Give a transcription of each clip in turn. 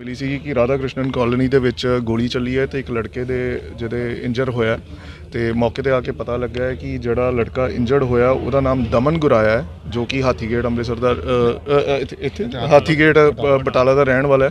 ਮਿਲੀ ਸੀ ਕਿ ਰਾਧਾ ਕ੍ਰਿਸ਼ਨਨ ਕਾਲੋਨੀ ਦੇ ਵਿੱਚ ਗੋਲੀ ਚੱਲੀ ਹੈ ਤੇ ਇੱਕ ਲੜਕੇ ਦੇ ਜਿਹਦੇ ਇੰਜਰ ਹੋਇਆ ਤੇ ਮੌਕੇ ਤੇ ਆ ਕੇ ਪਤਾ ਲੱਗਾ ਹੈ ਕਿ ਜਿਹੜਾ ਲੜਕਾ ਇੰਜਰਡ ਹੋਇਆ ਉਹਦਾ ਨਾਮ ਦਮਨ ਗੁਰਾਇਆ ਹੈ ਜੋ ਕਿ ਹਾਥੀਗੇਟ ਅੰਮ੍ਰਿਤਸਰ ਦਾ ਅ, ਅ, ਅ, ਇੱਥੇ- ਇੱਥੇ? ਹਾਥੀਗੇਟ ਅ, ਬਟਾਲਾ ਦਾ ਰਹਿਣ ਵਾਲਾ ਹੈ।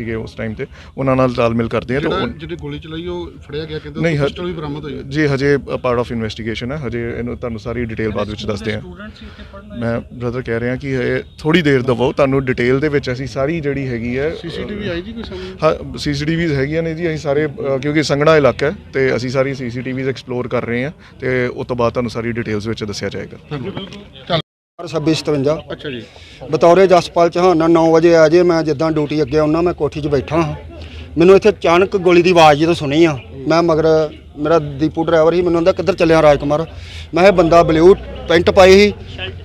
ਸੀਗੇ ਉਸ ਟਾਈਮ ਤੇ ਉਹਨਾਂ ਨਾਲ ਤਾਲਮੇਲ ਕਰਦੇ ਹਾਂ ਤੇ ਜਿਹੜਾ ਉਹ- ਜਿਹੜੀ ਗੋਲੀ ਚਲਾਈ ਉਹ ਫੜਿਆ ਗਿਆ ਕਹਿੰਦੇ ਨਹੀਂ, ਹ- ਪਿਸਟਲ ਵੀ ਬਰਾਮਦ ਹੋਈ ਹੈ। ਜੀ ਹਜੇ ਪਾਰਟ ਆਫ ਇਨਵੈਸਟੀਗੇਸ਼ਨ ਹੈ ਹਜੇ ਇਹਨੂੰ ਤੁਹਾਨੂੰ ਸਾਰੀ ਡਿਟੇਲ ਬਾਅਦ ਵਿੱਚ ਦੱਸਦੇ ਹਾਂ। ਮੈਂ ਬ੍ਰਦਰ ਕਹਿ ਰਿਹਾ ਕਿ ਇਹ ਥੋੜੀ ਦੇਰ ਦਵੋ ਤੁਹਾਨੂੰ ਡਿਟੇਲ ਦੇ ਵਿੱਚ ਅਸੀਂ ਸਾਰੀ ਜਿਹੜੀ ਹੈਗੀ ਹੈ ਸੀਸੀਟੀਵੀ ਆਈ ਜੀ ਕੋਈ ਸਾਹਮਣੇ? ਹਾਂ ਸੀਸੀਟੀਵੀਜ਼ ਹੈਗੀਆਂ ਨੇ ਜੀ ਅਸੀਂ ਸਾਰੇ ਅ, ਕਿਉਂਕਿ ਸੰਘਣਾ ਇਲਾਕਾ ਹੈ ਤੇ ਅਸੀਂ ਸਾਰੀ ਸੀਸੀਟੀਵੀਜ਼ ਐਕਸਪਲੋਰ ਕਰ ਰਹੇ ਹਾਂ ਤੇ ਉਸ ਤੋਂ ਬਾਅਦ ਤੁਹਾਨੂੰ ਸਾਰੀ ਡਿਟੇਲਸ ਵਿੱਚ ਦੱਸਿਆ ਜਾਏਗਾ। 2657 ਅੱਛਾ ਜੀ। ਬਤੌਰੇ ਜਸਪਾਲ ਚੌਹਾਨ 9 ਵਜੇ ਆ ਜੇ ਮੈਂ ਜਿੱਦਾਂ ਡਿਊਟੀ ਅੱਗੇ ਆਉਣਾ ਮੈਂ ਕੋਠੀ 'ਚ ਬੈਠਾ ਹਾਂ। ਮੈਨੂੰ ਇੱਥੇ ਅਚਾਨਕ ਗੋਲੀ ਦੀ ਆਵਾਜ਼ ਜਦੋਂ ਸੁਣੀ ਆ ਮੈਂ ਮਗਰ ਮੇਰਾ ਦੀਪੂ ਡਰਾਈਵਰ ਸੀ ਮੈਨੂੰ ਕਹਿੰਦਾ ਕਿੱਧਰ ਚੱਲਿਆ ਰਾਜਕੁਮਾਰ? ਮੈਂ ਇਹ ਬੰਦਾ ਬਲੂ ਪੈਂਟ ਪਾਈ ਸੀ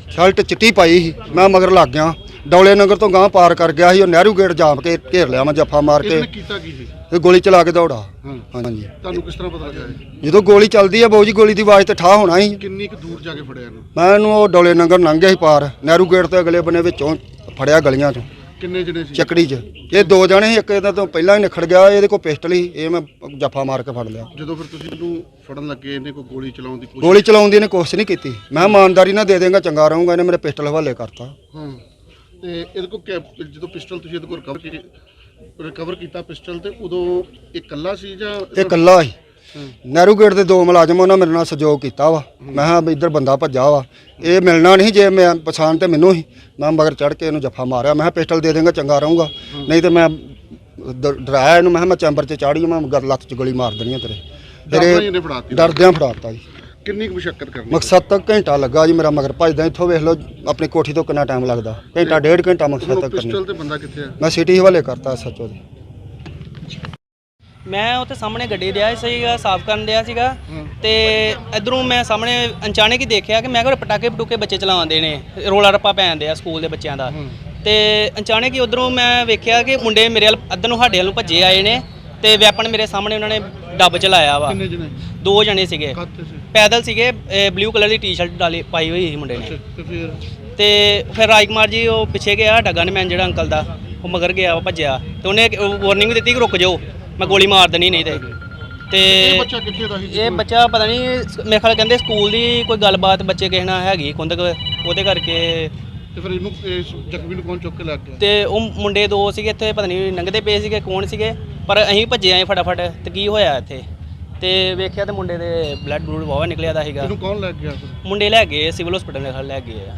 ਸ਼ਰਟ ਚਿੱਟੀ ਪਾਈ ਸੀ। ਮੈਂ ਮਗਰ ਲੱਗ ਗਿਆ। ਡੌਲੇ ਨਗਰ ਤੋਂ ਗਾਂ ਪਾਰ ਕਰ ਗਿਆ ਸੀ ਉਹ ਨਹਿਰੂ ਗੇਟ ਜਾਮ ਕੇ ਘੇਰ ਲਿਆ ਮੈਂ ਜੱਫਾ ਮਾਰ ਕੇ। ਇਹਨੇ ਕੀਤਾ ਕੀ ਸੀ? ਤੇ ਗੋਲੀ ਚਲਾ ਕੇ ਦੌੜਾ। ਹਾਂ। ਹਾਂਜੀ। ਤੁਹਾਨੂੰ ਕਿਸ ਤਰ੍ਹਾਂ ਪਤਾ ਲੱਗਾ ਇਹ? ਜਦੋਂ ਗੋਲੀ ਚੱਲਦੀ ਆ ਬਾਊ ਜੀ ਗੋਲੀ ਦੀ ਆਵਾਜ਼ ਤੇ ਠਾ ਹੋਣਾ ਸੀ। ਕਿੰਨੀ ਕੁ ਦੂਰ ਜਾ ਕੇ ਫੜਿਆ ਇਹਨੂੰ? ਮੈਂ ਇਹਨੂੰ ਉਹ ਡੌਲੇ ਨਗਰ ਲੰਘ ਗਿਆ ਸੀ ਪਾਰ। ਨਹਿਰੂ ਗੇਟ ਤੋਂ ਅਗਲੇ ਬੰਨੇ ਵਿੱਚੋਂ ਫੜਿਆ ਗਲੀਆਂ 'ਚੋਂ। ਕਿੰਨੇ ਜਣੇ ਸੀ? ਚੱਕੜੀ 'ਚ। ਇਹ ਦੋ ਜਣੇ ਸੀ ਇੱਕ ਇਹਦਾ ਤੋਂ ਪਹਿਲਾਂ ਹੀ ਨਿਖੜ ਗਿਆ ਇਹਦੇ ਕੋਲ ਪਿਸਟਲ ਸੀ ਇਹ ਮੈਂ ਜੱਫਾ ਮਾਰ ਕੇ ਫੜ ਲਿਆ। ਜਦੋਂ ਫਿਰ ਤੁਸੀਂ ਇਹਨੂੰ ਫੜਨ ਲੱਗੇ ਇਹਨੇ ਕੋਈ ਗੋਲੀ ਚਲਾਉਣ ਦੀ ਕੋਸ਼ਿਸ਼ ਗੋਲੀ ਚਲਾਉਣ ਦੀ ਇਹਨੇ ਕੋਸ਼ਿਸ਼ ਨਹੀਂ ਕੀਤੀ। ਮੈਂ ਇਮਾਨਦਾਰੀ ਨਾਲ ਦੇ ਦੇਂਗਾ ਚੰਗਾ ਰਹੂੰਗਾ ਇਹਨੇ ਮੇਰੇ ਪਿਸਟਲ ਹਵਾਲੇ ਕਰਤਾ। ਹਾਂ। ਤੇ ਇਹਦੇ ਕੋਲ ਕੈ- ਜਦੋਂ ਪਿਸਟਲ ਤੁਸੀਂ ਇਹਦੇ ਕੋਲ ਰਿਕਵਰ ਕੀਤੀ ਰਿਕਵਰ ਕੀਤਾ ਪਿਸਟਲ ਤੇ ਉਦੋਂ ਇਹ ਇਕੱਲਾ ਸੀ ਜਾਂ ਇਹ ਇਕੱਲਾ ਸੀ। ਨਹਿਰੂ ਗੇਟ ਦੇ ਦੋ ਮੁਲਾਜ਼ਮ ਉਹਨਾਂ ਮੇਰੇ ਨਾਲ ਸਹਿਯੋਗ ਕੀਤਾ ਵਾ। ਮੈਂ ਕਿਹਾ ਵੀ ਇੱਧਰ ਬੰਦਾ ਭੱਜਾ ਵਾ। ਇਹ ਮਿਲਣਾ ਨਹੀਂ ਜੇ ਮੈਂ ਪਛਾਣ ਤੇ ਮੈਨੂੰ ਹੀ ਮੈਂ ਮਗਰ ਚੜ ਕੇ ਇਹਨੂੰ ਜੱਫਾ ਮਾਰਿਆ। ਮੈਂ ਕਿਹਾ ਪਿਸਟਲ ਦੇ ਦੇਂਗਾ ਚੰਗਾ ਰਹੂੰਗਾ। ਨਹੀਂ ਤੇ ਮੈਂ ਡ- ਡਰਾਇਆ ਇਹਨੂੰ। ਮੈਂ ਕਿਹਾ ਮੈਂ ਚੈਂਬਰ 'ਚ ਚਾੜੀ ਮੈਂ ਗਰ ਲੱਤ 'ਚ ਗੋਲੀ ਮਾਰ ਦੇਣੀ ਆ ਤੇਰੇ। ਡਰਦਾ ਹੀ ਤੇਰੇ ਇਹਨੇ ਫੜਾਤੀ। ਡਰਦਿਆਂ ਫੜਾਤਾ ਜੀ। ਕਿੰਨੀ ਕੁ ਮੁਸ਼ਕਲ ਕਰਨੀ ਮਕਸਦ ਤੱਕ ਘੰਟਾ ਲੱਗਾ ਜੀ ਮੇਰਾ ਮਗਰ ਭੱਜਦਾ ਇੱਥੋਂ ਵੇਖ ਲਓ ਆਪਣੀ ਕੋਠੀ ਤੋਂ ਕਿੰਨਾ ਟਾਈਮ ਲੱਗਦਾ। ਘੰਟਾ ਡੇਢ ਘੰਟਾ ਮਕਸਦ ਤੱਕ ਕਰਨੀ। ਪਿਸਟਲ ਤੇ ਬੰਦਾ ਕਿੱਥੇ ਆ? ਮੈਂ ਸਿਟੀ ਹਵਾਲੇ ਕਰਤਾ ਸੱਚੋ ਦੇ। ਮੈਂ ਉੱਥੇ ਸਾਹਮਣੇ ਗੱਡੀ ਰਿਹਾ ਸੀਗਾ ਸਾਫ਼ ਕਰਨ ਰਿਹਾ ਸੀਗਾ ਤੇ ਇਧਰੋਂ ਮੈਂ ਸਾਹਮਣੇ ਅਚਾਨਕ ਹੀ ਦੇਖਿਆ ਕਿ ਮੈਂ ਕਿਹਾ ਪਟਾਕੇ ਪਟੂਕੇ ਬੱਚੇ ਚਲਾਉਂਦੇ ਨੇ ਰੋਲਾ ਰੱਪਾ ਪੈਂਦੇ ਆ ਸਕੂਲ ਦੇ ਬੱਚਿਆਂ ਦਾ। ਤੇ ਅਚਾਨਕ ਹੀ ਉਧਰੋਂ ਮੈਂ ਵੇਖਿਆ ਕਿ ਮੁੰਡੇ ਮੇਰੇ ਵੱਲ ਅੱਧ ਨੂੰ ਸਾਡੇ ਵੱਲ ਨੂੰ ਭੱਜੇ ਆਏ ਨੇ ਤੇ ਵੈਪਨ ਮੇਰੇ ਸਾਹਮਣੇ ਉਹਨਾਂ ਨੇ ਡੱਬ ਚਲਾਇਆ ਵਾ। ਕਿੰਨੇ ਜਣੇ? ਦੋ ਜਣੇ ਸੀਗੇ। ਕਾਤੇ ਸੀ। ਪੈਦਲ ਸੀਗੇ ਬਲੂ ਕਲਰ ਦੀ ਟੀ-ਸ਼ਰਟ ਡਾਲੀ ਪਾਈ ਹੋਈ ਸੀ ਮੁੰਡੇ ਨੇ। ਤੇ ਫਿਰ? ਤੇ ਫਿਰ ਰਾਜਕੁਮਾਰ ਜੀ ਉਹ ਪਿੱਛੇ ਗਿਆ ਸਾਡਾ ਗਨਮੈਨ ਜਿਹੜਾ ਅੰਕਲ ਦਾ ਉਹ ਮਗਰ ਗਿਆ ਭੱਜਿਆ। ਤੇ ਉਹਨੇ ਵਾਰਨਿੰਗ ਦਿੱਤੀ ਕਿ ਰੁਕ ਜਾਓ ਮੈਂ ਗੋਲੀ ਮਾਰ ਦੇਣੀ ਨਹੀਂ ਤੇ। ਇਹ ਤੇ ਬੱਚਾ ਕਿੱਥੇ ਦਾ ਸੀ ਇਹ ਬੱਚਾ ਪਤਾ ਨਹੀਂ ਮੇਰੇ ਖਿਆਲ ਕਹਿੰਦੇ ਸਕੂਲ ਦੀ ਕੋਈ ਗੱਲਬਾਤ ਬੱਚੇ ਕਿਸੇ ਨਾਲ ਹੈਗੀ ਕੁੰਦਕ ਉਹਦੇ ਕਰਕੇ। ਤੇ ਫਿਰ ਇਹਨੂੰ ਜ਼ਖਮੀ ਨੂੰ ਕੌਣ ਚੁੱਕ ਕੇ ਲੈ ਗਿਆ? ਤੇ ਉਹ ਮੁੰਡੇ ਦੋ ਸੀਗੇ ਇੱਥੇ ਪਤਾ ਨਹੀਂ ਲੰਘਦੇ ਪਏ ਸੀਗੇ ਕੌਣ ਸੀਗੇ? ਪਰ ਅਸੀਂ ਭੱਜੇ ਆਏ ਫਟਾਫਟ ਤੇ ਕੀ ਹੋਇਆ ਇੱਥੇ? ਤੇ ਵੇਖਿਆ ਤੇ ਮੁੰਡੇ ਦੇ ਬਲੱਡ ਬਲੂਡ ਵਾਵਾ ਨਿਕਲਿਆ ਦਾ ਸੀਗਾ। ਇਹਨੂੰ ਕੌਣ ਲੈ ਗਿਆ ਫਿਰ? ਮੁੰਡੇ ਲੈ ਗਏ ਸਿਵਲ ਹਸਪੀਟਲ ਲੈ ਗਏ ਆ।